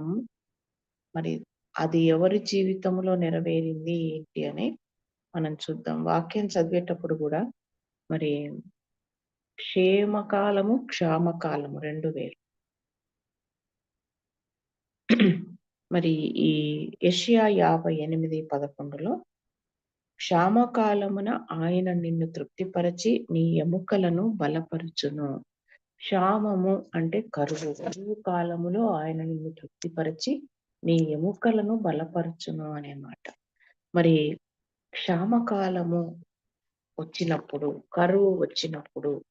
వాగ్దానం మరి అది ఎవరి జీవితంలో నెరవేరింది ఏంటి అని మనం చూద్దాం. వాక్యం చదివేటప్పుడు కూడా మరి క్షేమకాలము క్షామకాలము రెండు వేలు. మరి ఈ ఏషియా యాభై ఎనిమిది పదకొండులో క్షామకాలమున ఆయన నిన్ను తృప్తిపరచి నీ ఎముకలను బలపరుచును. క్షామము అంటే కరువు. కరువు కాలములో ఆయన నిన్ను తృప్తిపరచి నీ ఎముకలను బలపరచును అనే మాట. మరి క్షామకాలము వచ్చినప్పుడు కరువు వచ్చినప్పుడు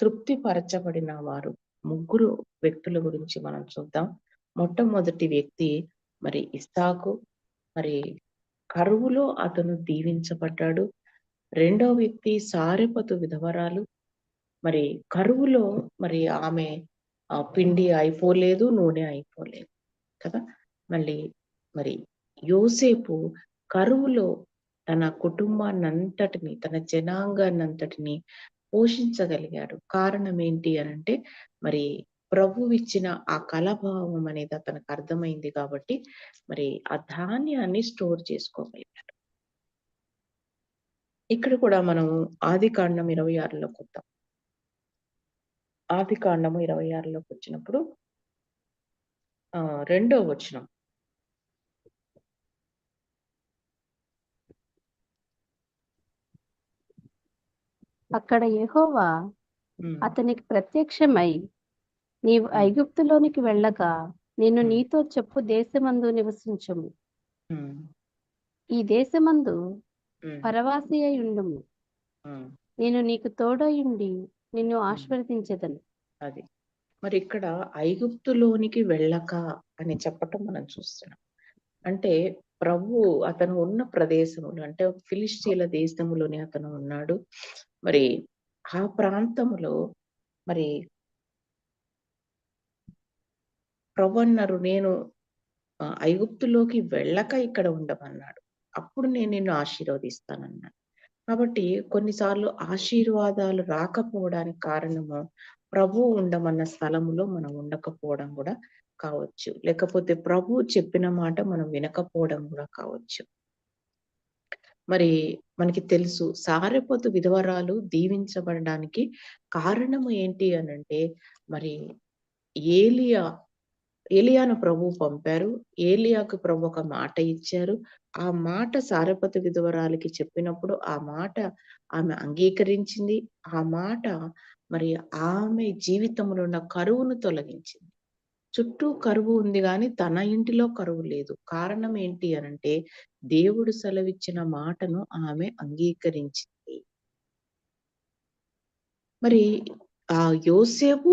తృప్తిపరచబడిన వారు ముగ్గురు వ్యక్తుల గురించి మనం చూద్దాం. మొట్టమొదటి వ్యక్తి మరి ఇస్తాకు మరి కరువులో అతను దీవించబడ్డాడు. రెండో వ్యక్తి సారెపతు విధవరాలు. మరి కరువులో మరి ఆమె పిండి అయిపోలేదు నూనె అయిపోలేదు కదా? మళ్ళీ మరి యోసేపు కరువులో తన కుటుంబాన్నంతటిని తన జనాంగాన్నంతటిని పోషించగలిగాడు. కారణం ఏంటి అనంటే మరి ప్రభు ఇచ్చిన ఆ కలభావం అనేది అతనికి అర్థమైంది కాబట్టి మరి ఆ ధాన్యాన్ని స్టోర్ చేసుకోగలిగాడు. ఇక్కడ కూడా మనం ఆది కాండం ఇరవై ఆరులోకి వద్దాం ఆది కాండము ఇరవై ఆరులోకి వచ్చినప్పుడు ఆ రెండో వచనం. అక్కడ యెహోవా ఉమ్, అతనికి ప్రత్యక్షమై నీవు ఐగుప్తులోనికి వెళ్ళగా నేను. నీతో చెప్పు దేశమందు నివసించుము. ఈ దేశమందు పరవాసి అయి ఉండుము. నేను నీకు తోడయుండి నిన్ను ఆశీర్వదించదను. అది. మరి ఇక్కడ ఐగుప్తులోనికి వెళ్ళక అని చెప్పటం మనం చూస్తున్నాం. అంటే ప్రభు అతను ఉన్న ప్రదేశములు అంటే ఫిలిస్తీన్ల దేశములోనే అతను ఉన్నాడు. మరి ఆ ప్రాంతములో మరి ప్రభు అన్నారు నేను ఐగుప్తులోకి వెళ్ళక ఇక్కడ ఉండమన్నాడు. అప్పుడు నేను నిన్ను ఆశీర్వదిస్తానన్నాడు. కాబట్టి కొన్నిసార్లు ఆశీర్వాదాలు రాకపోవడానికి కారణము ప్రభు ఉండమన్న స్థలములో మనం ఉండకపోవడం కూడా కావచ్చు. లేకపోతే ప్రభు చెప్పిన మాట మనం వినకపోవడం కూడా కావచ్చు. మరి మనకి తెలుసు సారెపోతు విధవరాలు దీవించబడడానికి కారణము ఏంటి అనంటే మరి ఏలియా ఏలియాను ప్రభు పంపారు. ఏలియాకు ప్రభు ఒక మాట ఇచ్చారు. ఆ మాట సారపతి విధవరాలకి చెప్పినప్పుడు ఆ మాట ఆమె అంగీకరించింది. ఆ మాట మరి ఆమె జీవితంలో ఉన్న కరువును తొలగించింది. చుట్టూ కరువు ఉంది కానీ తన ఇంటిలో కరువు లేదు. కారణం ఏంటి అనంటే దేవుడు సెలవిచ్చిన మాటను ఆమె అంగీకరించింది. మరి ఆ యోసేపు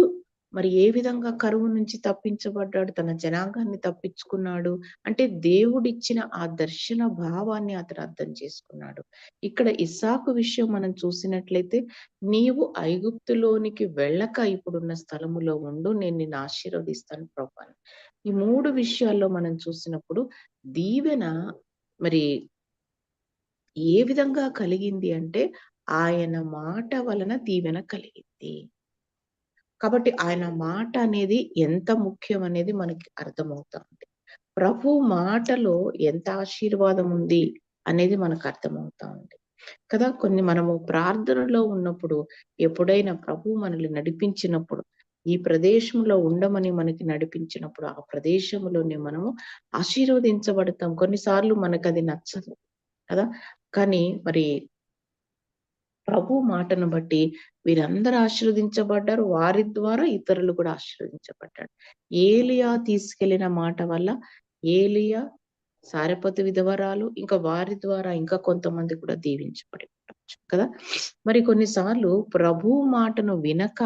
మరి ఏ విధంగా కరువు నుంచి తప్పించబడ్డాడు? తన జనాంగాన్ని తప్పించుకున్నాడు. అంటే దేవుడిచ్చిన ఆ దర్శన భావాన్ని అతను అర్థం చేసుకున్నాడు. ఇక్కడ ఇసాకు విషయం మనం చూసినట్లయితే నీవు ఐగుప్తులోనికి వెళ్ళక ఇప్పుడున్న స్థలములో ఉండు నేను నిన్ను ఆశీర్వదిస్తాను ప్రభు ఈ మూడు విషయాల్లో మనం చూసినప్పుడు దీవెన మరి ఏ విధంగా కలిగింది అంటే ఆయన మాట వలన దీవెన కలిగింది. కాబట్టి ఆయన మాట అనేది ఎంత ముఖ్యం అనేది మనకి అర్థమవుతుంది. ప్రభు మాటలో ఎంత ఆశీర్వాదం ఉంది అనేది మనకు అర్థమవుతా ఉంది కదా కొన్ని మనము ప్రార్థనలో ఉన్నప్పుడు ఎప్పుడైనా ప్రభు మనల్ని నడిపించినప్పుడు ఈ ప్రదేశంలో ఉండమని మనకి నడిపించినప్పుడు ఆ ప్రదేశంలోనే మనము ఆశీర్వదించబడతాం. కొన్నిసార్లు మనకు అది నచ్చదు. కదా కానీ మరి ప్రభు మాటను బట్టి వీరందరూ ఆశీర్వదించబడ్డారు. వారి ద్వారా ఇతరులు కూడా ఆశీర్వదించబడ్డారు. ఏలియా తీసుకెళ్ళిన మాట వల్ల ఏలియా సారపతి విధవరాలు ఇంకా వారి ద్వారా ఇంకా కొంతమంది కూడా దీవించబడి కదా. మరి కొన్నిసార్లు ప్రభు మాటను వినక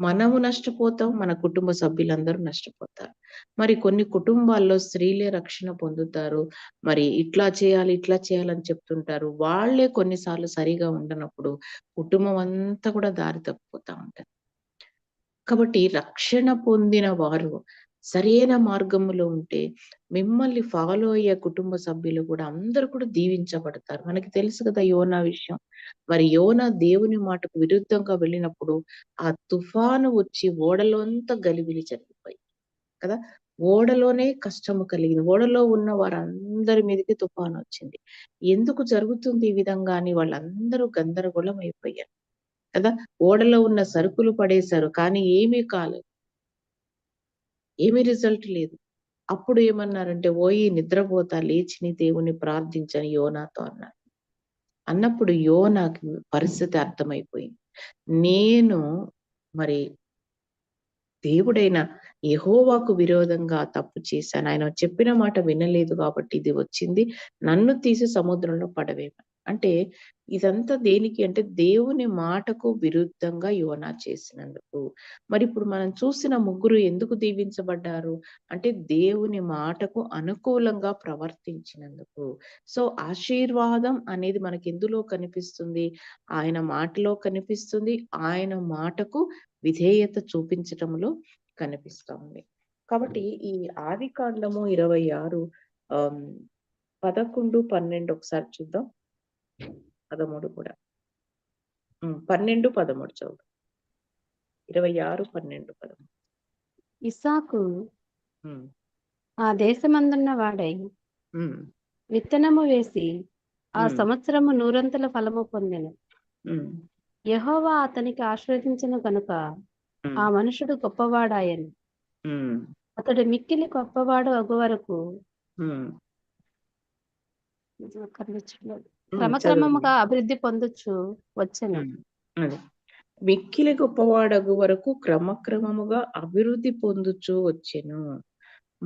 మనము నష్టపోతాం మన కుటుంబ సభ్యులందరూ నష్టపోతారు. మరి కొన్ని కుటుంబాల్లో స్త్రీలే రక్షణ పొందుతారు. మరి ఇట్లా చేయాలి ఇట్లా చేయాలని చెప్తుంటారు. వాళ్ళే కొన్నిసార్లు సరిగా ఉండనప్పుడు కుటుంబం అంతా కూడా దారి తప్పిపోతా ఉంటారు కాబట్టి రక్షణ పొందిన వారు సరైన మార్గంలో ఉంటే మిమ్మల్ని ఫాలో అయ్యే కుటుంబ సభ్యులు కూడా అందరూ కూడా దీవించబడతారు మనకి తెలుసు కదా యోనా విషయం మరి యోనా దేవుని మాటకు విరుద్ధంగా వెళ్ళినప్పుడు ఆ తుఫాను వచ్చి ఓడలో అంతా గలిబిలి జరిగిపోయి కదా ఓడలోనే కష్టము కలిగింది. ఓడలో ఉన్న వారందరి మీదకి తుఫాను వచ్చింది ఎందుకు జరుగుతుంది ఈ విధంగా అని వాళ్ళందరూ గందరగోళం అయిపోయారు. కదా! ఓడలో ఉన్న సరుకులు పడేశారు. కానీ ఏమీ కాలేదు. ఏమీ రిజల్ట్ లేదు. అప్పుడు ఏమన్నారంటే, "ఓయి నిద్రపోతా లేచి నీ దేవుని ప్రార్థించని యోనాతో అన్నారు. అన్నప్పుడు యోనాకి పరిస్థితి అర్థమైపోయింది. నేను మరి దేవుడైన యహోవాకు విరోధంగా తప్పు చేశాను. ఆయన చెప్పిన మాట వినలేదు కాబట్టి ఇది వచ్చింది. నన్ను తీసి సముద్రంలో పడవేమని అంటే ఇదంతా దేనికి అంటే దేవుని మాటకు విరుద్ధంగా యోనా చేసినందుకు. మరి ఇప్పుడు మనం చూసిన ముగ్గురు ఎందుకు దీవించబడ్డారు? అంటే దేవుని మాటకు అనుకూలంగా ప్రవర్తించినందుకు. సో ఆశీర్వాదం అనేది మనకి ఎందులో కనిపిస్తుంది? ఆయన మాటలో కనిపిస్తుంది. ఆయన మాటకు విధేయత చూపించటంలో కనిపిస్తా ఉంది. కాబట్టి ఈ ఆదికాలము ఇరవై ఆరు ఆ పదకొండు పన్నెండు ఒకసారి చూద్దాం. 13 కూడా. 12, 13 చదువుదాం. 26, 12, 13. ఇస్సాకు హ్మ్. ఆ దేశమందున్న వాడై. విత్తనము వేసి ఆ. సంవత్సరము నూరంతల ఫలము పొందెను. యెహోవా అతనికి ఆశీర్వదించెను గనుక ఆ. మనుషుడు గొప్పవాడాయెను. అతడు మిక్కిలి గొప్పవాడు అగు వరకు. క్రమక్రమముగా అభివృద్ధి పొందుచు వచ్చెను. అదే. మిక్కిలి గొప్పవాడగు వరకు క్రమక్రమముగా అభివృద్ధి పొందుచూ వచ్చెను.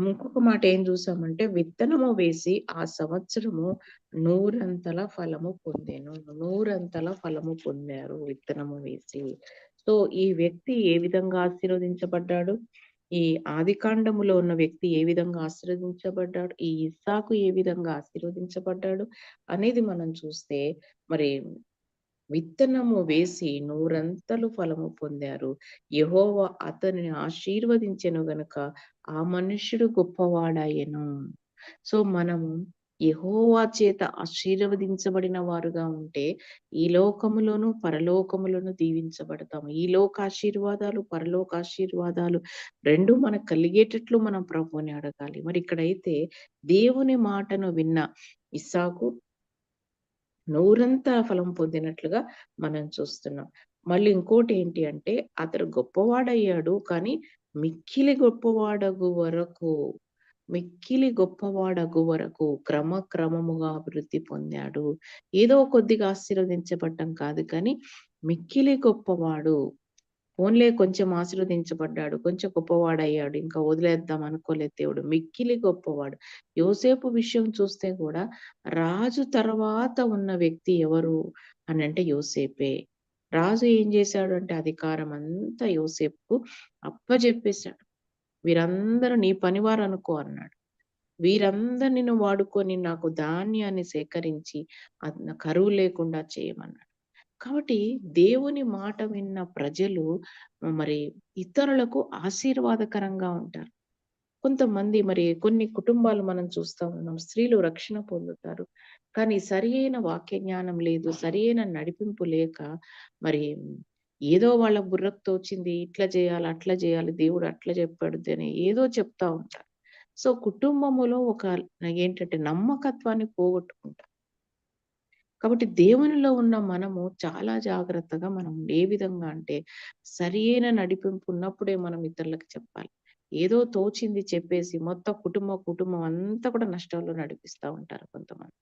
ఇంకొక మాట ఏం చూసామంటే విత్తనము వేసి ఆ సంవత్సరము నూరంతల ఫలము పొందెను. నూరంతల ఫలము పొందారు విత్తనము వేసి. సో ఈ వ్యక్తి ఏ విధంగా ఆశీర్వదించబడ్డాడు? ఈ ఆదికాండములో ఉన్న వ్యక్తి ఏ విధంగా ఆశీర్వదించబడ్డాడు? ఈ ఇస్సాకు ఏ విధంగా ఆశీర్వదించబడ్డాడు? అనేది మనం చూస్తే మరి విత్తనము వేసి నూరంతలు ఫలము పొందారు. యహోవ అతనిని ఆశీర్వదించెను గనుక ఆ మనుష్యుడు గొప్పవాడాయెను. సో మనము యహోవా చేత ఆశీర్వదించబడిన వారుగా ఉంటే ఈ లోకములోను, పరలోకములోను దీవించబడతాము. ఈ లోక ఆశీర్వాదాలు, పరలోక ఆశీర్వాదాలు రెండు మనకు కలిగేటట్లు మనం ప్రభువుని అడగాలి. మరి ఇక్కడైతే దేవుని మాటను విన్న ఇస్సాకు నూరంతా ఫలం పొందినట్లుగా మనం చూస్తున్నాం. మళ్ళీ ఇంకోటి ఏంటి అంటే అతడు గొప్పవాడయ్యాడు. కానీ మిక్కిలి గొప్పవాడగు వరకు, మిక్కిలి గొప్పవాడగు వరకు క్రమక్రమముగా అభివృద్ధి పొందాడు. ఏదో కొద్దిగా ఆశీర్వదించబడ్డం కాదు కానీ మిక్కిలి గొప్పవాడు. ఓన్లే కొంచెం ఆశీర్వదించబడ్డాడు. కొంచెం గొప్పవాడయ్యాడు. ఇంకా వదిలేద్దాం అనుకోలేదు దేవుడు. మిక్కిలి గొప్పవాడు. యోసేపు విషయం చూస్తే కూడా రాజు తర్వాత ఉన్న వ్యక్తి ఎవరు అని అంటే యోసేపే. రాజు ఏం చేశాడు అంటే అధికారం అంతా యోసేపుకు అప్పజెప్పేసాడు. వీరందరూ నీ పనివారు అనుకో అన్నాడు. వీరందరిని నువ్వు వాడుకొని నాకు ధాన్యాన్ని సేకరించి కరువు లేకుండా చేయమన్నాడు. కాబట్టి దేవుని మాట విన్న ప్రజలు మరి ఇతరులకు ఆశీర్వాదకరంగా ఉంటారు. కొంతమంది మరి కొన్ని కుటుంబాలు మనం చూస్తా ఉన్నాం. స్త్రీలు రక్షణ పొందుతారు. కానీ సరి అయిన వాక్య జ్ఞానం లేదు. సరి అయిన నడిపింపు లేక మరి ఏదో వాళ్ళ బుర్రకు తోచింది ఇట్లా చేయాలి, అట్లా చేయాలి, దేవుడు అట్లా చెప్పాడు అని ఏదో చెప్తా ఉంటారు. సో కుటుంబములో ఒక ఏంటంటే నమ్మకత్వాన్ని పోగొట్టుకుంటారు. కాబట్టి దేవునిలో ఉన్న మనము చాలా జాగ్రత్తగా మనం ఏ విధంగా అంటే సరియైన నడిపింపు ఉన్నప్పుడే మనం ఇతరులకు చెప్పాలి. ఏదో తోచింది చెప్పేసి మొత్తం కుటుంబ కుటుంబం అంతా కూడా నష్టాల్లో నడిపిస్తా ఉంటారు కొంతమంది.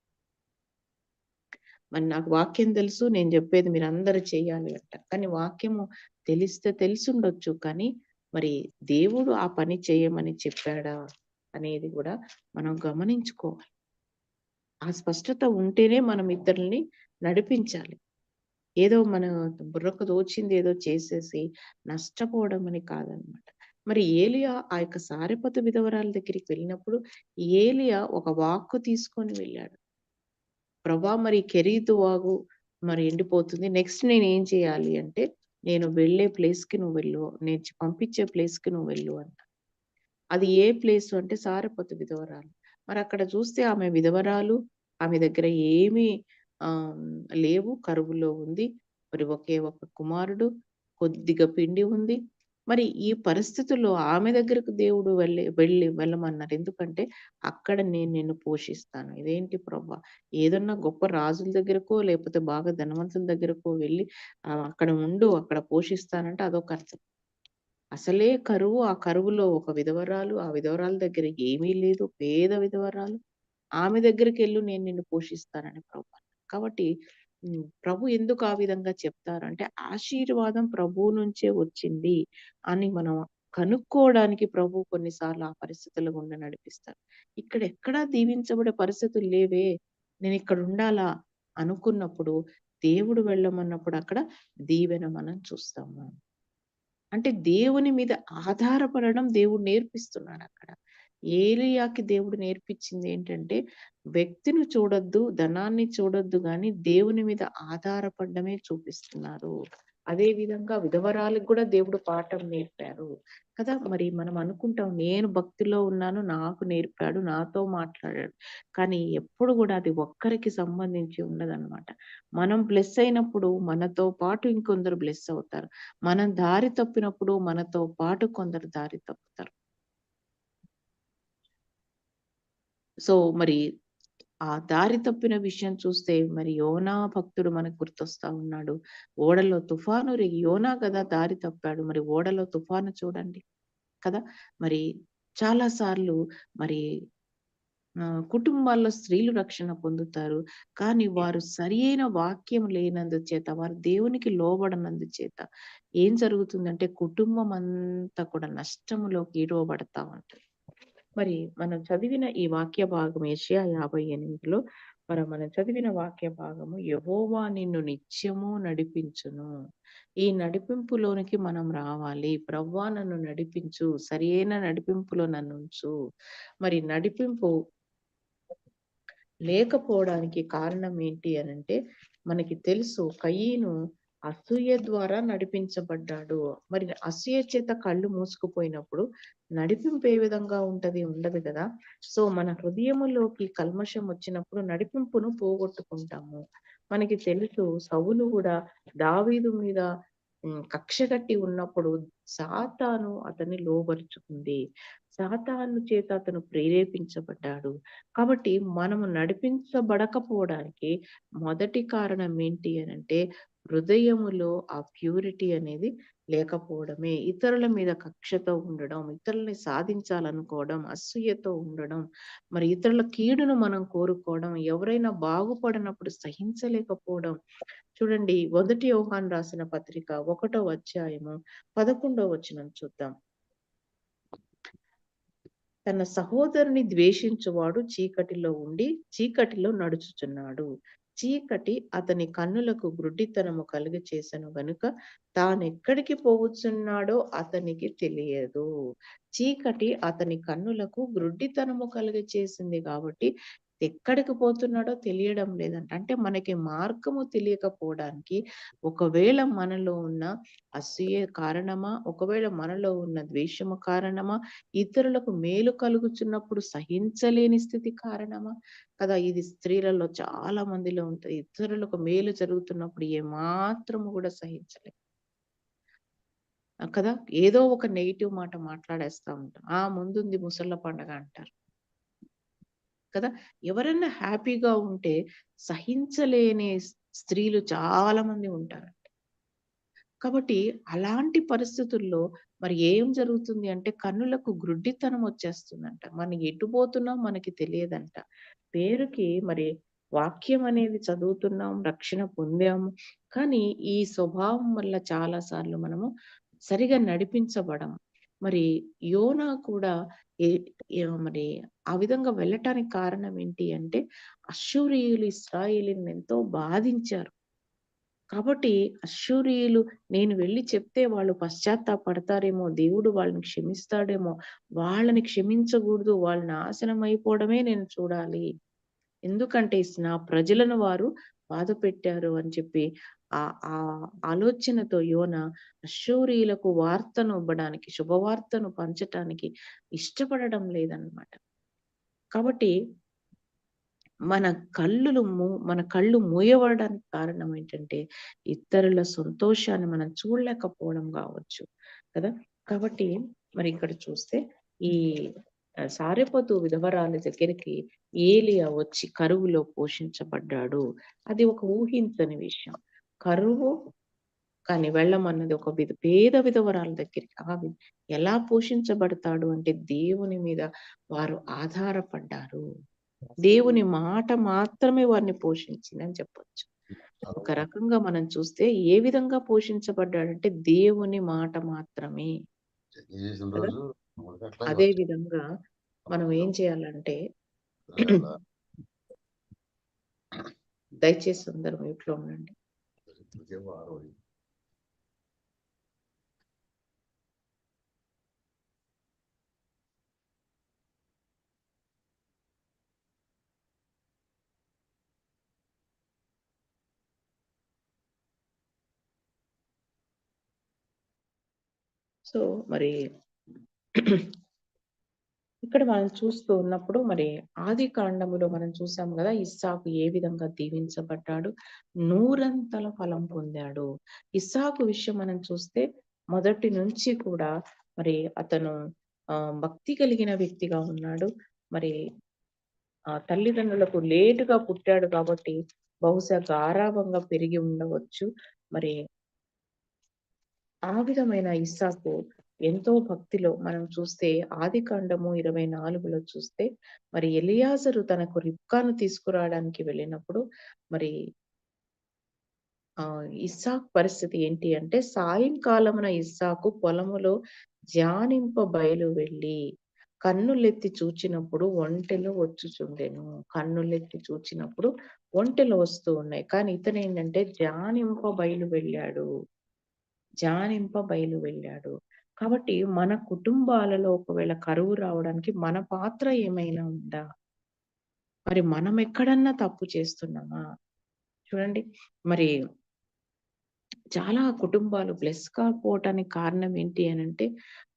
మరి నాకు వాక్యం తెలుసు. నేను చెప్పేది మీరు అందరు చేయాలి అంట కానీ వాక్యము తెలిస్తే తెలిసుండొచ్చు. కానీ మరి దేవుడు ఆ పని చేయమని చెప్పాడా అనేది కూడా మనం గమనించుకోవాలి. ఆ స్పష్టత ఉంటేనే మనం ఇద్దరిని నడిపించాలి. ఏదో మన బుర్రకు తోచింది ఏదో చేసేసి నష్టపోవడం అని కాదనమాట. మరి ఏలియా ఆ యొక్క సారిపత విధవరాల దగ్గరికి వెళ్ళినప్పుడు ఏలియా ఒక వాక్కు తీసుకొని వెళ్ళాడు. ప్రభా మరి కెరీతు వాగు మరి ఎండిపోతుంది. నెక్స్ట్ నేను ఏం చేయాలి అంటే నేను వెళ్ళే ప్లేస్‌కి నువ్వు వెళ్ళు. నేను పంపించే ప్లేస్‌కి నువ్వు వెళ్ళు అంట అది ఏ ప్లేస్ అంటే సారెపతు విధవరాలు. మరి అక్కడ చూస్తే ఆమె విధవరాలు. ఆమె దగ్గర ఏమీ లేవు. కరువులో ఉంది. మరి ఒకే ఒక కుమారుడు. కొద్దిగా పిండి ఉంది. మరి ఈ పరిస్థితుల్లో ఆమె దగ్గరకు దేవుడు వెళ్ళి వెళ్ళి వెళ్ళమన్నారు. ఎందుకంటే అక్కడ నేను నిన్ను పోషిస్తాను. ఇదేంటి ప్రభా! ఏదన్నా గొప్ప రాజుల దగ్గరకో, లేకపోతే బాగా ధనవంతుల దగ్గరకో వెళ్ళి అక్కడ ఉండు, అక్కడ పోషిస్తానంటే అదొక అర్థం. అసలే కరువు, ఆ కరువులో ఒక విధవరాలు, ఆ విధవరాలు దగ్గర ఏమీ లేదు. పేద విధవరాలు. ఆమె దగ్గరికెళ్ళు నేను నిన్ను పోషిస్తానని ప్రభు కాబట్టి హ్మ్. ప్రభు ఎందుకు ఆ విధంగా చెప్తారంటే ఆశీర్వాదం ప్రభువు నుంచే వచ్చింది అని మనం కనుక్కోవడానికి ప్రభు కొన్నిసార్లు ఆ పరిస్థితుల గుండా నడిపిస్తారు. ఇక్కడ ఎక్కడా దీవించబడే పరిస్థితులు లేవే. నేనిక్కడ ఉండాలా అనుకున్నప్పుడు దేవుడు వెళ్ళమన్నప్పుడు అక్కడ దీవెన మనం చూస్తాము. అంటే దేవుని మీద ఆధారపడడం దేవుడు నేర్పిస్తున్నాడక్కడ. ఏలియాకి దేవుడు నేర్పించింది ఏంటంటే, వ్యక్తిని చూడొద్దు, ధనాన్ని చూడొద్దు కానీ దేవుని మీద ఆధారపడమే చూపిస్తున్నారు. అదే విధంగా విధవరాలకు కూడా దేవుడు పాఠం నేర్పారు. కదా! మరి మనం అనుకుంటాం నేను భక్తిలో ఉన్నాను, నాకు నేర్పాడు, నాతో మాట్లాడాడు. కానీ ఎప్పుడు కూడా అది ఒక్కరికి సంబంధించి ఉండదనమాట. మనం బ్లెస్ అయినప్పుడు మనతో పాటు ఇంకొందరు బ్లెస్ అవుతారు. మనం దారి తప్పినప్పుడు మనతో పాటు కొందరు దారి తప్పుతారు. సో, మరి ఆ దారి తప్పిన విషయం చూస్తే మరి యోనా భక్తుడు మనకు గుర్తొస్తా ఉన్నాడు. ఓడలో తుఫాను రేగి యోనా కదా దారి తప్పాడు. మరి ఓడలో తుఫాను చూడండి. కదా! మరి చాలా సార్లు మరి కుటుంబాల్లో స్త్రీలు రక్షణ పొందుతారు. కానీ వారు సరియైన వాక్యం లేనందు చేత వారు దేవునికి లోబడనందు చేత ఏం జరుగుతుందంటే కుటుంబం అంతా కూడా నష్టములోకి ఈడవబడతా ఉంటుంది మరి మనం చదివిన ఈ వాక్య భాగం యెషయా 58లో మరి మనం చదివిన వాక్య భాగము యహోవా నిన్ను నిత్యము నడిపించును. ఈ నడిపింపులోనికి మనం రావాలి. ప్రవ్వా నన్ను నడిపించు. సరియైన నడిపింపులో నన్నుంచు. మరి నడిపింపు లేకపోవడానికి కారణం ఏంటి అనంటే, మనకి తెలుసు కయ్యను అసూయ ద్వారా నడిపించబడ్డాడు. మరి అసూయ చేత కళ్ళు మూసుకుపోయినప్పుడు నడిపింపు ఏ విధంగా ఉంటది? ఉండదు కదా సో, మన హృదయములోకి కల్మషం వచ్చినప్పుడు నడిపింపును పోగొట్టుకుంటాము. మనకి తెలుసు సవులు కూడా దావీదు మీద కక్ష కట్టి ఉన్నప్పుడు సాతాను అతన్ని లోబరుచుకుంది. సాతాను చేత అతను ప్రేరేపించబడ్డాడు. కాబట్టి మనము నడిపించబడకపోవడానికి మొదటి కారణం ఏంటి అని అంటే హృదయములో ఆ ప్యూరిటీ అనేది లేకపోవడమే. ఇతరుల మీద కక్షతో ఉండడం, ఇతరులని సాధించాలనుకోవడం, అసూయతో ఉండడం, మరి ఇతరుల కీడును మనం కోరుకోవడం, ఎవరైనా బాగుపడినప్పుడు సహించలేకపోవడం. చూడండి మొదటి యోహాన్ రాసిన పత్రిక ఒకటో అధ్యాయము 11 వచనం చూద్దాం. తన సహోదరుని ద్వేషించువాడు చీకటిలో ఉండి చీకటిలో నడుచుచున్నాడు. చీకటి అతని కన్నులకు గ్రుడ్డితనము కలుగచేసెను గనుక తానెక్కడికి పోవుచున్నాడో అతనికి తెలియదు. చీకటి అతని కన్నులకు గ్రుడ్డితనము కలుగచేసింది కాబట్టి ఎక్కడికి పోతున్నాడో తెలియడం లేదంట. అంటే మనకి మార్గము తెలియకపోవడానికి ఒకవేళ మనలో ఉన్న అసూయ కారణమా? ఒకవేళ మనలో ఉన్న ద్వేషము కారణమా? ఇతరులకు మేలు కలుగుచున్నప్పుడు సహించలేని స్థితి కారణమా? కదా! ఇది స్త్రీలలో చాలా మందిలో ఉంటుంది ఇతరులకు మేలు జరుగుతున్నప్పుడు ఏమాత్రము కూడా సహించలేదు కదా! ఏదో ఒక నెగిటివ్ మాట మాట్లాడేస్తా ఉంటాం. ఆ! ముందుంది ముసళ్ళ పండగ అంటారు. కదా! ఎవరన్నా హ్యాపీగా ఉంటే సహించలేని స్త్రీలు చాలా మంది ఉంటారంట. కాబట్టి అలాంటి పరిస్థితుల్లో మరి ఏం జరుగుతుంది అంటే కన్నులకు గ్రుడ్డితనం వచ్చేస్తుందంట. మనం ఎటు పోతున్నాం మనకి తెలియదంట. పేరుకి మరి వాక్యం అనేది చదువుతున్నాం, రక్షణ పొందాము. కానీ ఈ స్వభావం వల్ల చాలా సార్లు మనము సరిగా నడిపించబడము. మరి యోనా కూడా మరి ఆ విధంగా వెళ్ళటానికి కారణం ఏంటి అంటే అష్షూరీయులు ఇస్రాయేలీని ఎంతో బాధించారు. కాబట్టి అష్షూరీయులు నేను వెళ్ళి చెప్తే వాళ్ళు పశ్చాత్తాపడతారేమో, దేవుడు వాళ్ళని క్షమిస్తాడేమో, వాళ్ళని క్షమించకూడదు, వాళ్ళని నాశనం అయిపోవడమే నేను చూడాలి. ఎందుకంటే నా ప్రజలను వారు బాధపెట్టారు అని చెప్పి ఆ ఆ ఆలోచనతో యోన అశూరీలకు వార్తను ఇవ్వడానికి, శుభవార్తను పంచటానికి ఇష్టపడడం లేదన్నమాట. కాబట్టి మన కళ్ళు మన కళ్ళు మూయబడడానికి కారణం ఏంటంటే, ఇతరుల సంతోషాన్ని మనం చూడలేకపోవడం కావచ్చు కదా! కాబట్టి మరి ఇక్కడ చూస్తే ఈ సారెపతు విధవరాల దగ్గరికి ఏలియా వచ్చి కరువులో పోషించబడ్డాడు. అది ఒక ఊహించని విషయం. కరువు కానీ వెళ్ళమన్నది ఒక విధ పేద విధవరాల దగ్గరికి. ఆ వి ఎలా పోషించబడతాడు అంటే దేవుని మీద వారు ఆధారపడ్డారు. దేవుని మాట మాత్రమే వారిని పోషించిందని చెప్పొచ్చు. ఒక రకంగా మనం చూస్తే ఏ విధంగా పోషించబడ్డాడంటే దేవుని మాట మాత్రమే. అదే. విధంగా మనం ఏం చేయాలంటే దయచేసి అందరూ మ్యూట్‌లో ఉండండి. ఇప్పటికేమో ఆరోగ్యం. సో, మరి ఇక్కడ మనం చూస్తూ ఉన్నప్పుడు మరి ఆది కాండములో మనం చూసాం కదా ఇస్సాకు ఏ విధంగా దీవించబడ్డాడు. నూరంతల ఫలం పొందాడు. ఇస్సాకు విషయం మనం చూస్తే మొదటి నుంచి కూడా మరి అతను భక్తి కలిగిన వ్యక్తిగా ఉన్నాడు. మరి ఆ తల్లిదండ్రులకు లేటుగా పుట్టాడు కాబట్టి బహుశా గారాభంగా పెరిగి ఉండవచ్చు. మరి ఆ విధమైన ఇస్సాకు ఎంతో భక్తిలో మనం చూస్తే ఆదికాండము 24లో చూస్తే మరి ఎలియాజరు తనకు రిబ్కాను తీసుకురావడానికి వెళ్ళినప్పుడు మరి ఆ ఇస్సాక్ పరిస్థితి ఏంటి అంటే సాయంకాలమున ఇస్సాకు పొలములో ధ్యానింప బయలు వెళ్ళి కన్నులెత్తి చూచినప్పుడు ఒంటెలు వచ్చుచుండెను. కన్నులెత్తి చూచినప్పుడు ఒంటెలు వస్తూ ఉన్నాయి. కానీ ఇతను ఏంటంటే ధ్యానింప బయలు వెళ్ళాడు. జానింప బయలు వెళ్ళాడు. కాబట్టి మన కుటుంబాలలో ఒకవేళ కరువు రావడానికి మన పాత్ర ఏమైనా ఉందా? మరి మనం ఎక్కడన్నా తప్పు చేస్తున్నామా? చూడండి మరి చాలా కుటుంబాలు బ్లెస్ కాకపోవటానికి కారణం ఏంటి అని అంటే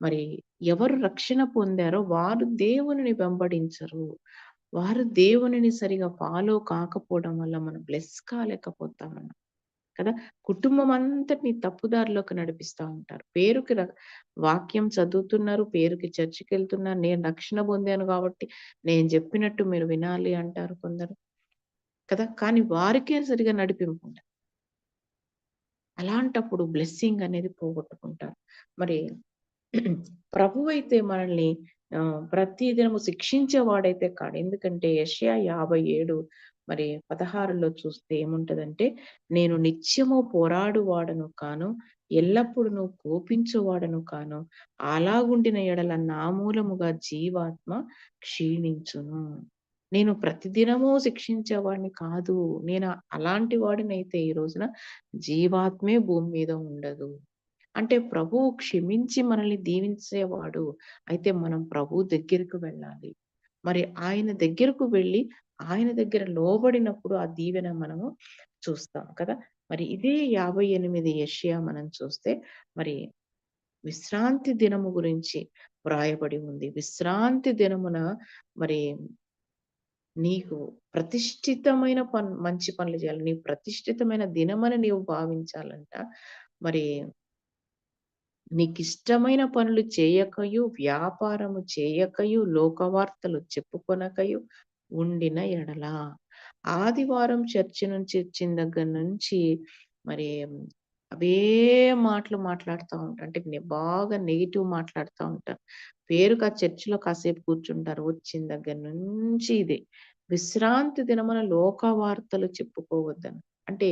మరి ఎవరు రక్షణ పొందారో వారు దేవుని వెంబడించరు. వారు దేవునిని సరిగా ఫాలో కాకపోవడం వల్ల మనం బ్లెస్ కాలేకపోతామన్నాం. కదా! కుటుంబం అంతటిని తప్పుదారిలోకి నడిపిస్తా ఉంటారు. పేరుకి వాక్యం చదువుతున్నారు, పేరుకి చర్చికి వెళ్తున్నారు నేను రక్షణ పొందాను కాబట్టి నేను చెప్పినట్టు మీరు వినాలి అంటారు కొందరు. కదా! కానీ వారికే సరిగా నడిపింపు అలాంటప్పుడు బ్లెస్సింగ్ అనేది పోగొట్టుకుంటారు. మరి ప్రభువైతే మనల్ని ఆహ్, ప్రతి దినము శిక్షించేవాడైతే కాడు. ఎందుకంటే యెషయా 57 మరి 16లో చూస్తే ఏముంటదంటే, నేను నిత్యము పోరాడువాడను కాను, ఎల్లప్పుడును కోపించువాడను కాను. అలాగుండిన ఎడల నా మూలముగా జీవాత్మ క్షీణించును. నేను ప్రతిదినము శిక్షించేవాడిని కాదు. నేను అలాంటి వాడినైతే ఈ రోజున జీవాత్మే భూమి మీద ఉండదు. అంటే ప్రభువు క్షమించి మనల్ని దీవించేవాడు. అయితే మనం ప్రభు దగ్గరికి వెళ్ళాలి. మరి ఆయన దగ్గరకు వెళ్ళి ఆయన దగ్గర లోబడినప్పుడు ఆ దీవెన మనము చూస్తాం కదా! మరి ఇదే 58 యెషయా మనం చూస్తే మరి విశ్రాంతి దినము గురించి వ్రాయబడి ఉంది. విశ్రాంతి దినమున మరి నీకు ప్రతిష్ఠితమైన పన్ మంచి పనులు చేయాలి. నీ ప్రతిష్ఠితమైన దినమని నీవు భావించాలంట. మరి నీకిష్టమైన పనులు చేయకయు, వ్యాపారము చేయకయు, లోకవార్తలు చెప్పుకొనకయు ఉండిన ఎడల. ఆదివారం చర్చి నుంచి వచ్చిన దగ్గర నుంచి మరి అవే మాటలు మాట్లాడుతా ఉంటారు. అంటే బాగా నెగిటివ్ మాట్లాడుతూ ఉంటారు. పేరుకు ఆ చర్చిలో కాసేపు కూర్చుంటారు. వచ్చిన దగ్గర నుంచి ఇదే. విశ్రాంతి దినమున లోకవార్తలు చెప్పుకోవద్దని. అంటే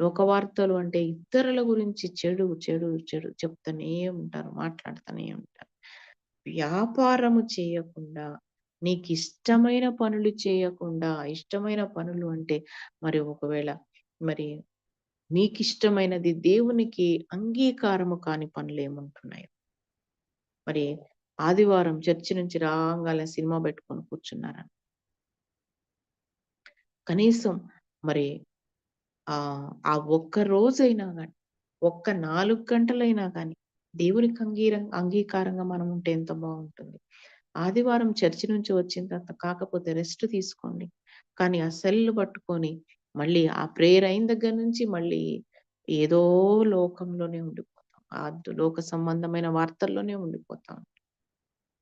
లోకవార్తలు అంటే ఇతరుల గురించి చెడు, చెడు, చెడు చెప్తూనే ఉంటారు. మాట్లాడుతూనే ఉంటారు. వ్యాపారము చేయకుండా, నీకు ఇష్టమైన పనులు చేయకుండా, ఇష్టమైన పనులు అంటే మరి ఒకవేళ మరి నీకిష్టమైనది దేవునికి అంగీకారము కాని పనులు ఏముంటున్నాయి? మరి ఆదివారం చర్చి నుంచి రాంగాలనే సినిమా పెట్టుకొని కూర్చున్నారని కనీసం మరి ఆ ఆ ఒక్క రోజైనా కానీ ఒక్క నాలుగు గంటలైనా కానీ దేవునికి అంగీరం అంగీకారంగా మనం ఉంటే ఎంత బాగుంటుంది? ఆదివారం చర్చి నుంచి వచ్చిన తర్వాత కాకపోతే రెస్ట్ తీసుకోండి. కానీ ఆ సెల్ పట్టుకొని మళ్ళీ ఆ ప్రేయర్ అయిన దగ్గర నుంచి మళ్ళీ ఏదో లోకంలోనే ఉండిపోతాం. ఆ లోక సంబంధమైన వార్తల్లోనే ఉండిపోతాం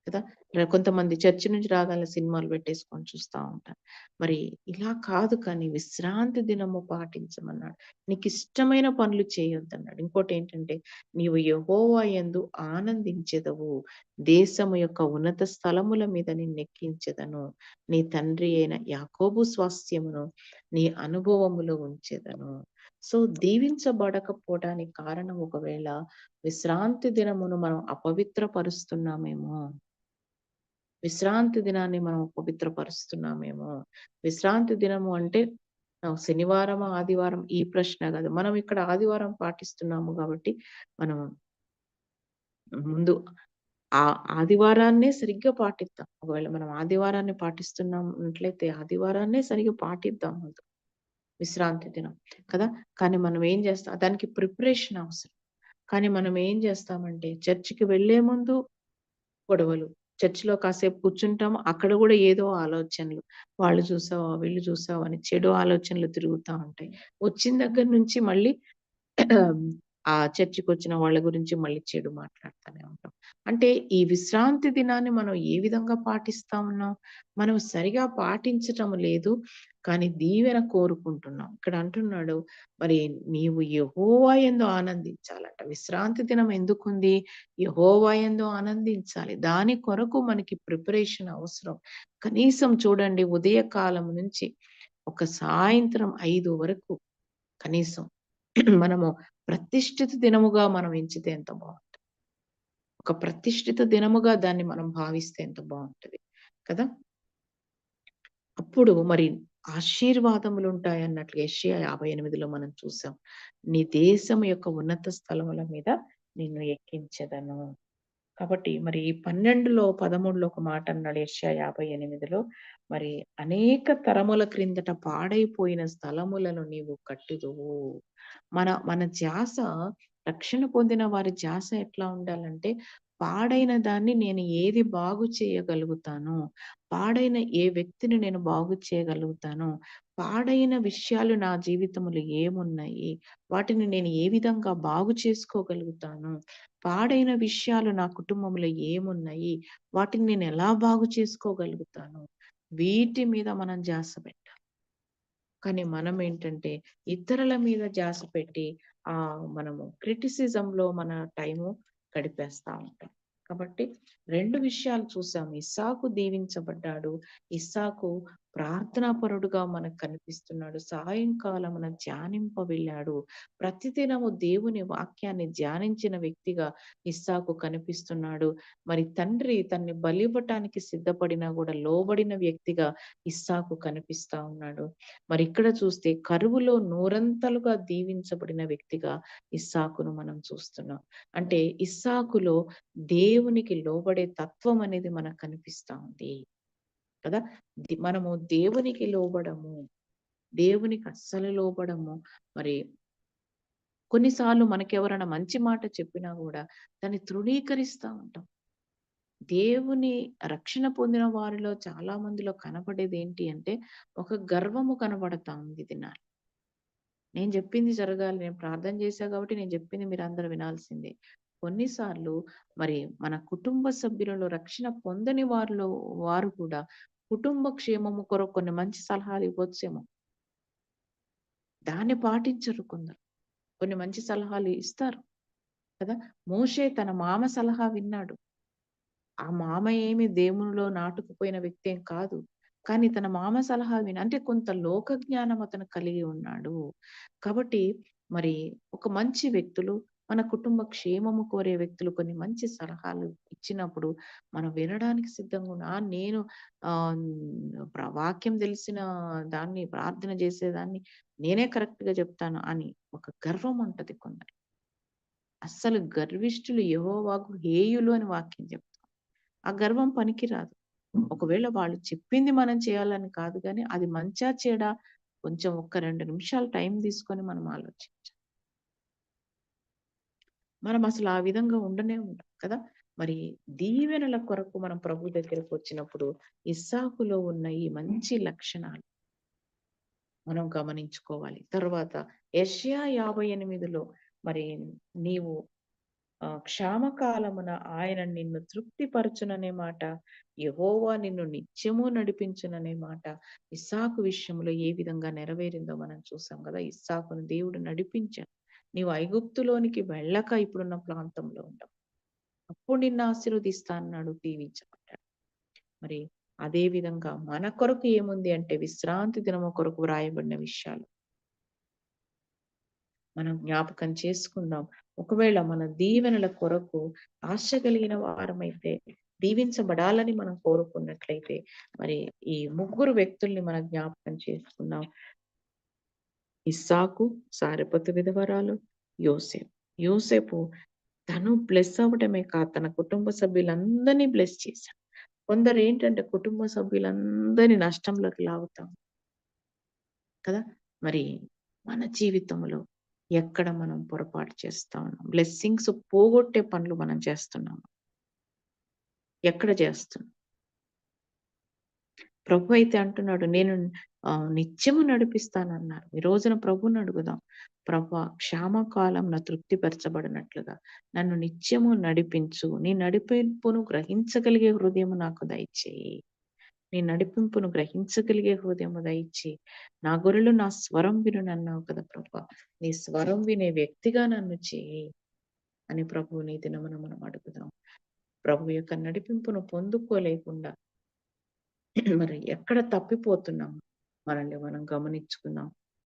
కదా? కొంతమంది చర్చి నుంచి రాగానే సినిమాలు పెట్టేసుకొని చూస్తా ఉంటారు. మరి ఇలా కాదు కానీ విశ్రాంతి దినము పాటించమన్నాడు. నీకు ఇష్టమైన పనులు చేయొద్దన్నాడు. ఇంకోటి ఏంటంటే నీవు యహోవా ఎందు ఆనందించెదవు. దేశము యొక్క ఉన్నత స్థలముల మీద నిన్నెక్కించెదను. నీ తండ్రి అయిన యాకోబు స్వాస్థ్యమును నీ అనుభవములో ఉంచెదను. సో దీవించబడకపోవడానికి కారణం ఒకవేళ విశ్రాంతి దినమును మనం అపవిత్రపరుస్తున్నామేమో. విశ్రాంతి దినాన్ని మనం పవిత్రపరుస్తున్నామేమో. విశ్రాంతి దినము అంటే శనివారం ఆదివారం ఈ ప్రశ్న కాదు. మనం ఇక్కడ ఆదివారం పాటిస్తున్నాము కాబట్టి మనం ముందు ఆ ఆదివారాన్నే సరిగ్గా పాటిద్దాం. ఒకవేళ మనం ఆదివారాన్ని పాటిస్తున్నట్లయితే ఆదివారాన్నే సరిగ్గా పాటిద్దాం ముందు. విశ్రాంతి దినం కదా? కానీ మనం ఏం చేస్తాం? దానికి ప్రిపరేషన్ అవసరం. కానీ మనం ఏం చేస్తామంటే చర్చికి వెళ్ళే ముందు గొడవలు చర్చిలో కాసేపు కూర్చుంటాం అక్కడ కూడా ఏదో ఆలోచనలు. వాళ్ళు చూసావా వీళ్ళు చూసావా అని చెడు ఆలోచనలు తిరుగుతా ఉంటాయి. వచ్చిన దగ్గర నుంచి మళ్ళీ ఆ చర్చికి వచ్చిన వాళ్ళ గురించి మళ్ళీ చెడు మాట్లాడుతూనే ఉంటాం. అంటే ఈ విశ్రాంతి దినాన్ని మనం ఏ విధంగా పాటిస్తా ఉన్నాం మనం సరిగా పాటించటం లేదు కానీ దీవెన కోరుకుంటున్నాం. ఇక్కడ అంటున్నాడు మరి నీవు యహోవా ఎందు ఆనందించాలంట. విశ్రాంతి దినం ఎందుకుంది? యహోవా ఎందు ఆనందించాలి. దాని కొరకు మనకి ప్రిపరేషన్ అవసరం. కనీసం చూడండి ఉదయకాలం నుంచి ఒక సాయంత్రం ఐదు వరకు కనీసం మనము ప్రతిష్ఠిత దినముగా మనం ఎంచితే ఎంత బాగుంటుంది? ఒక ప్రతిష్ఠిత దినముగా దాన్ని మనం భావిస్తే ఎంత బాగుంటది? కదా? అప్పుడు మరి ఆశీర్వాదములు ఉంటాయి అన్నట్లు యెషయా యాభై ఎనిమిదిలో మనం చూసాం. నీ దేశం యొక్క ఉన్నత స్థలముల మీద నిన్ను ఎక్కించదను. కాబట్టి మరి పన్నెండులో పదమూడులో ఒక మాట అన్నాడు ఏషియా యాభై ఎనిమిదిలో. మరి అనేక తరముల క్రిందట పాడైపోయిన స్థలములను నీవు కట్టుదువు. మన మన ధ్యాస రక్షణ పొందిన వారి ధ్యాస ఎట్లా ఉండాలంటే పాడైన దాన్ని నేను ఏది బాగు చేయగలుగుతాను పాడైన ఏ వ్యక్తిని నేను బాగు చేయగలుగుతాను పాడైన విషయాలు నా జీవితంలో ఏమున్నాయి వాటిని నేను ఏ విధంగా బాగు చేసుకోగలుగుతాను పాడైన విషయాలు నా కుటుంబంలో ఏమున్నాయి? వాటిని నేను ఎలా బాగు చేసుకోగలుగుతాను? వీటి మీద మనం జాస పెట్టాలి. కానీ మనం ఏంటంటే ఇతరుల మీద జాస పెట్టి ఆ మనము క్రిటిసిజం లో మన టైము గడిపేస్తా ఉంటాం. కాబట్టి రెండు విషయాలు చూసాం ఇస్సాకు దీవించబడ్డాడు. ఇస్సాకు ప్రార్థనాపరుడుగా మనకు కనిపిస్తున్నాడు. సాయంకాలం మన ధ్యానింప వెళ్ళాడు ప్రతిదినము దేవుని వాక్యాన్ని ధ్యానించిన వ్యక్తిగా ఇస్సాకు కనిపిస్తున్నాడు. మరి తండ్రి తన్ని బలివ్వటానికి సిద్ధపడినా కూడా లోబడిన వ్యక్తిగా ఇస్సాకు కనిపిస్తా ఉన్నాడు. మరి ఇక్కడ చూస్తే కరువులో నూరంతలుగా దీవించబడిన వ్యక్తిగా ఇస్సాకును మనం చూస్తున్నాం. అంటే ఇస్సాకులో దేవునికి లోబడే తత్వం అనేది మనకు కనిపిస్తా ఉంది. కదా? మనము దేవునికి లోబడము. దేవునికి అస్సలు లోబడము. మరి కొన్నిసార్లు మనకెవరైనా మంచి మాట చెప్పినా కూడా దాన్ని తృణీకరిస్తా ఉంటాం. దేవుని రక్షణ పొందిన వారిలో చాలా మందిలో కనపడేది ఏంటి అంటే ఒక గర్వము కనబడతా ఉంది ఇది నా నేను చెప్పింది జరగాలి నేను ప్రార్థన చేశా కాబట్టి నేను చెప్పింది మీరు అందరూ వినాల్సిందే. కొన్నిసార్లు మరి మన కుటుంబ సభ్యులలో రక్షణ పొందని వారిలో వారు కూడా కుటుంబ క్షేమము కొరకు కొన్ని మంచి సలహాలు ఇవ్వచ్చేమో. దాన్ని పాటించరు కొందరు. కొన్ని మంచి సలహాలు ఇస్తారు. కదా? మోషే తన మామ సలహా విన్నాడు. ఆ మామ ఏమి దేవునిలో నాటుకుపోయిన వ్యక్తి ఏం కాదు. కానీ తన మామ సలహా విని అంటే కొంత లోక జ్ఞానం అతను కలిగి ఉన్నాడు. కాబట్టి మరి ఒక మంచి వ్యక్తులు మన కుటుంబ క్షేమము కోరే వ్యక్తులు కొన్ని మంచి సలహాలు ఇచ్చినప్పుడు మనం వినడానికి సిద్ధంగా ఉన్నా నేను ఆ వాక్యం తెలిసిన దాన్ని ప్రార్థన చేసేదాన్ని నేనే కరెక్ట్గా చెప్తాను అని ఒక గర్వం ఉంటది కొందరు అస్సలు గర్విష్ఠులు యహోవాకు హేయులు అని వాక్యం చెప్తాం ఆ గర్వం పనికిరాదు. ఒకవేళ వాళ్ళు చెప్పింది మనం చేయాలని కాదు కానీ అది మంచా చెడా కొంచెం ఒక్క రెండు నిమిషాలు టైం తీసుకొని మనం ఆలోచించాలి మనం అసలు ఆ విధంగా ఉండనే ఉంటాం కదా? మరి దీవెనల కొరకు మనం ప్రభు దగ్గరకు వచ్చినప్పుడు ఇస్సాకులో ఉన్న ఈ మంచి లక్షణాలు మనం గమనించుకోవాలి. తర్వాత యెషయా యాభై ఎనిమిదిలో మరి నీవు క్షామకాలమున ఆయన నిన్ను తృప్తిపరచుననే మాట యహోవా నిన్ను నిత్యము నడిపించుననే మాట ఇస్సాకు విషయంలో ఏ విధంగా నెరవేరిందో మనం చూసాం కదా? ఇస్సాకును దేవుడు నడిపించాడు. నీవు ఐగుప్తులోనికి వెళ్ళక ఇప్పుడున్న ప్రాంతంలో ఉండవు. అప్పుడు నిన్ను ఆశీర్వదిస్తానన్నాడు దీవించబడ్డాడు మరి అదే విధంగా మన కొరకు ఏముంది అంటే విశ్రాంతి దినము కొరకు వ్రాయబడిన విషయాలు. మనం జ్ఞాపకం చేసుకుందాం. ఒకవేళ మన దీవెనల కొరకు ఆశ కలిగిన వారమైతే దీవించబడాలని మనం కోరుకున్నట్లయితే మరి ఈ ముగ్గురు వ్యక్తుల్ని మనం జ్ఞాపకం చేసుకుందాం. ఇస్సాకు సారిపతి విధవరాలు యోసేపు. యోసేపు తను బ్లెస్ అవ్వటమే కాదు తన కుటుంబ సభ్యులందరినీ బ్లెస్ చేశాడు. కొందరు ఏంటంటే కుటుంబ సభ్యులందరినీ నష్టంలోకి లాగుతాం కదా? మరి మన జీవితంలో ఎక్కడ మనం పొరపాటు చేస్తా ఉన్నాం? బ్లెస్సింగ్స్ పోగొట్టే పనులు మనం చేస్తున్నాం ఎక్కడ చేస్తున్నాం? ప్రభు అయితే అంటున్నాడు నేను ఆ, నిత్యము నడిపిస్తానన్నారు. ఈ రోజున ప్రభుని అడుగుదాం. ప్రభు క్షామకాలం నా తృప్తిపరచబడినట్లుగా. నన్ను నిత్యము నడిపించు. నీ నడిపింపును గ్రహించగలిగే హృదయము నాకు దయచేయి. నీ నడిపింపును గ్రహించగలిగే హృదయము దయచేయి. నా గొర్రెలు నా స్వరం వినునన్నావు కదా ప్రభు. నీ స్వరం వినే వ్యక్తిగా నన్ను చేయి అని ప్రభు నీ దినమున మనం అడుగుదాం. ప్రభు యొక్క నడిపింపును పొందుకోలేకుండా మరి ఎక్కడ తప్పిపోతున్నాం? మనల్ని మనం గమనించుకుందాం